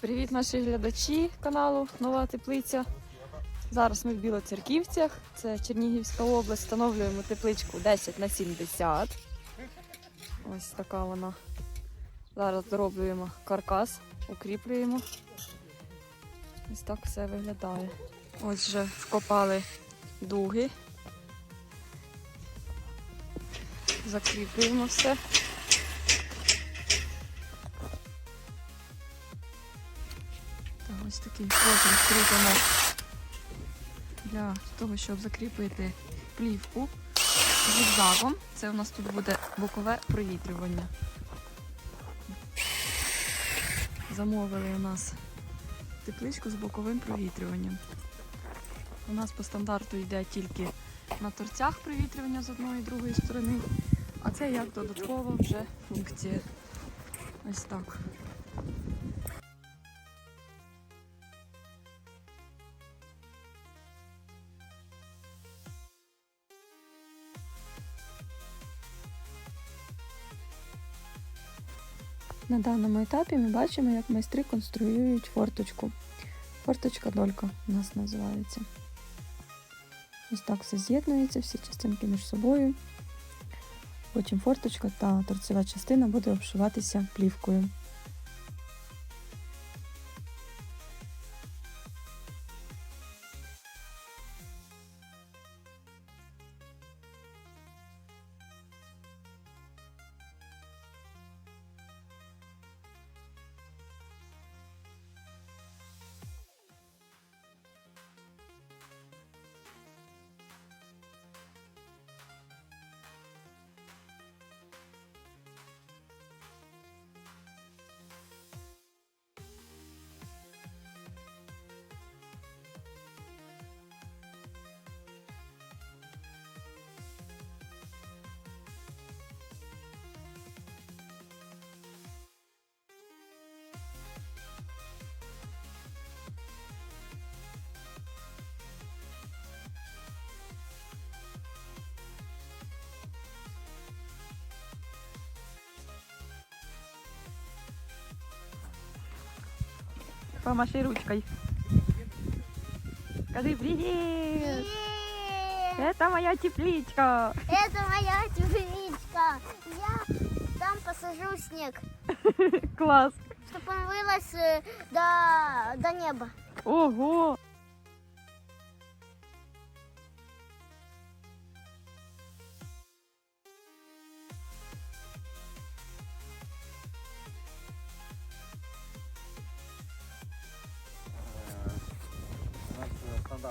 Привіт, наші глядачі каналу Нова Теплиця. Зараз ми в Білоцерківцях, це Чернігівська область. Встановлюємо тепличку 10 на 70. Ось така вона. Зараз дороблюємо каркас, укріплюємо. Ось так все виглядає. Ось вже вкопали дуги. Закріплюємо все. Ось такий профіль кріпимо для того, щоб закріпити плівку зігзагом. Це у нас тут буде бокове провітрювання. Замовили у нас тепличку з боковим провітрюванням. У нас по стандарту йде тільки на торцях провітрювання з одної і другої сторони, а це як додаткова вже функція. Ось так. На даному етапі ми бачимо, як майстри конструюють форточку. Форточка долька у нас називається. Ось так все з'єднується, всі частинки між собою. Потім форточка та торцева частина буде обшиватися плівкою. Помаши ручкой. Скажи привет! Это моя тепличка. Это моя тепличка. Я там посажу снег, Класс. чтобы он вылез э, до, до неба. Ого.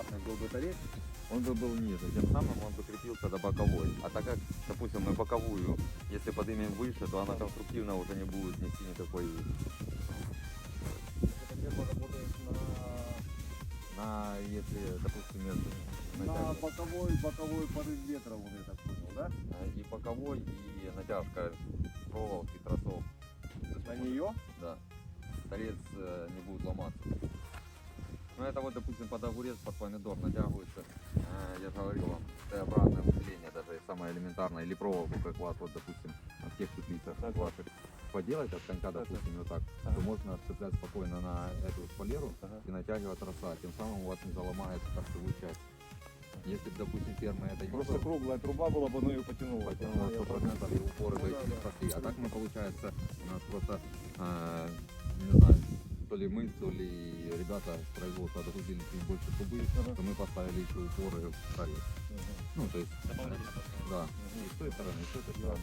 Стандартный был бы торец, он бы был ниже, тем самым он бы крепился до боковой. А так как, допустим, мы боковую, если поднимем выше, то она конструктивно уже не будет нести никакой на, если, допустим, между На боковой, боковой порыв ветра, вот я так понял, да? э, и боковой, и натяжка проволоки, тросов. На нее? Да. Торец э, не будет ломаться. Ну это вот, допустим, под огурец, под помидор натягивается, э, я же говорил вам, Т-образное усиление, даже самое элементарное, или проволоку, как у вас, вот, допустим, в тех теплицах ваших, поделать от конька, допустим, вот так, то можно цеплять спокойно на эту шпалеру и натягивать троса, тем самым у вас не заломается торцевую часть. Если, бы, допустим, ферма это не Просто было, круглая труба была бы, ну ее потянула. потянуло Я 100% и упоры бы Ну да, не да. прошли. А так мы, получается, у нас просто, э, не знаю, то ли мы, то ли ребята с производства догрузили чуть больше трубы, то мы поставили еще упоры в торец. Ну, то есть, да, и с той стороны, и с этой стороны.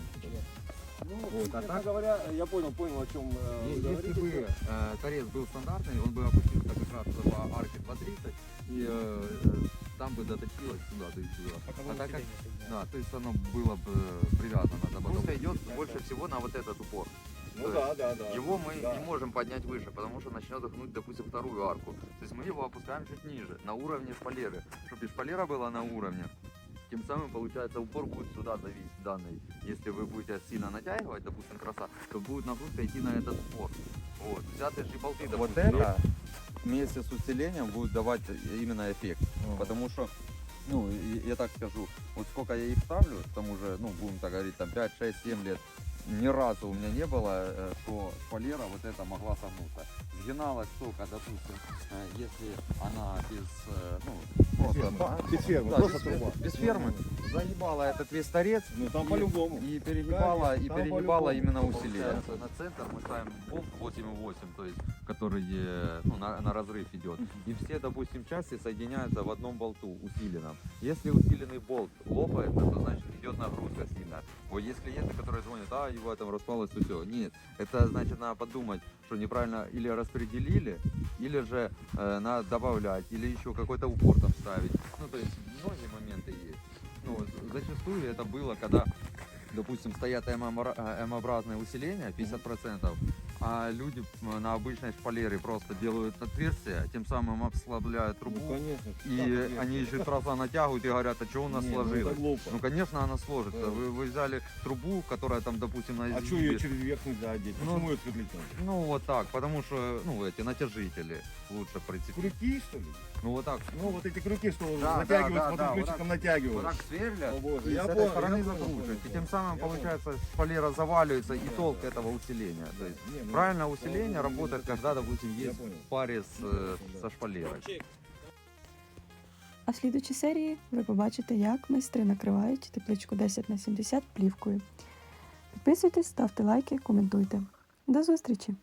Ну, Вот, а честно так- говоря, я понял, понял, о чем э, Если бы говорите. э, торец был стандартный, он бы опустился как раз по арке 230, и э, э, там бы доточилось сюда, то есть сюда. А так как, да, то есть оно было бы привязано до боковой. идет больше всего на вот этот упор. Ну да, да, да. Его мы Да. не можем поднять выше, потому что начнет гнуть, допустим, вторую арку. То есть мы его опускаем чуть ниже, на уровне шпалеры. Чтобы и шпалера была на уровне. Тем самым, получается, упор будет сюда давить данный. Если вы будете сильно натягивать, допустим, троса, то будет нагрузка идти на этот упор. Вот. Взятые же болты, Вот допустим, это вместе с усилением будет давать именно эффект. Потому что, ну, и- я так скажу, вот сколько я их ставлю, к тому же, ну, будем так говорить, там 5, 6, 7 лет, ни разу у меня не было, э, что шпалера вот эта могла согнуться. Сгиналась только, допустим, э, если она без, э, ну, просто Без фермы, да, просто без, труба. без фермы, загибала этот весь торец Ну там по-любому. и перегибала, и там перегибала по-любому. именно усиление. Получается, на центр мы ставим болт 8,8, то есть, который э, ну, на, на разрыв идет. И все, допустим, части соединяются в одном болту усиленном. Если усиленный болт лопается, то значит идет нагрузка сильно. Вот есть клиенты, которые звонят, а его там распалось, и все. Нет, это значит надо подумать, что неправильно или распределили, или же э, надо добавлять, или еще какой-то упор там ставить. Ну, то есть многие зачастую это было, когда, допустим, стоят М-обра- э, М-образные усиления, 50%, а люди на обычной шпалере просто делают отверстия, тем самым обслабляют Ну, трубу, конечно. и они еще трасса натягивают и говорят, а что у нас Не, ну, сложилось? глупо. Ну, конечно, она сложится. Да. Вы, вы взяли трубу, которая там, допустим, на А что ее через верх нельзя одеть? Ну, Почему ее сверлить надо? Ну, вот так, потому что, ну, эти натяжители лучше прицепить. Крюки, что ли? Ну, вот так. Ну, вот эти крюки, что Да, натягивают, да, да, потом да, вот ключиком Вот натягивают. так сверлят, О, боже, и я с этой понял, стороны понял, закручивают. понял, И тем самым, я понял. получается, шпалера заваливается, и Да, толк да. этого усиления. То есть, Не, ну, правильное усиление работает, когда, допустим, есть в паре с, э, со шпалерой. А в слідучій серії ви побачите, як майстри накривають тепличку 10 на 70 плівкою. Підписуйтесь, ставте лайки, коментуйте. До зустрічі!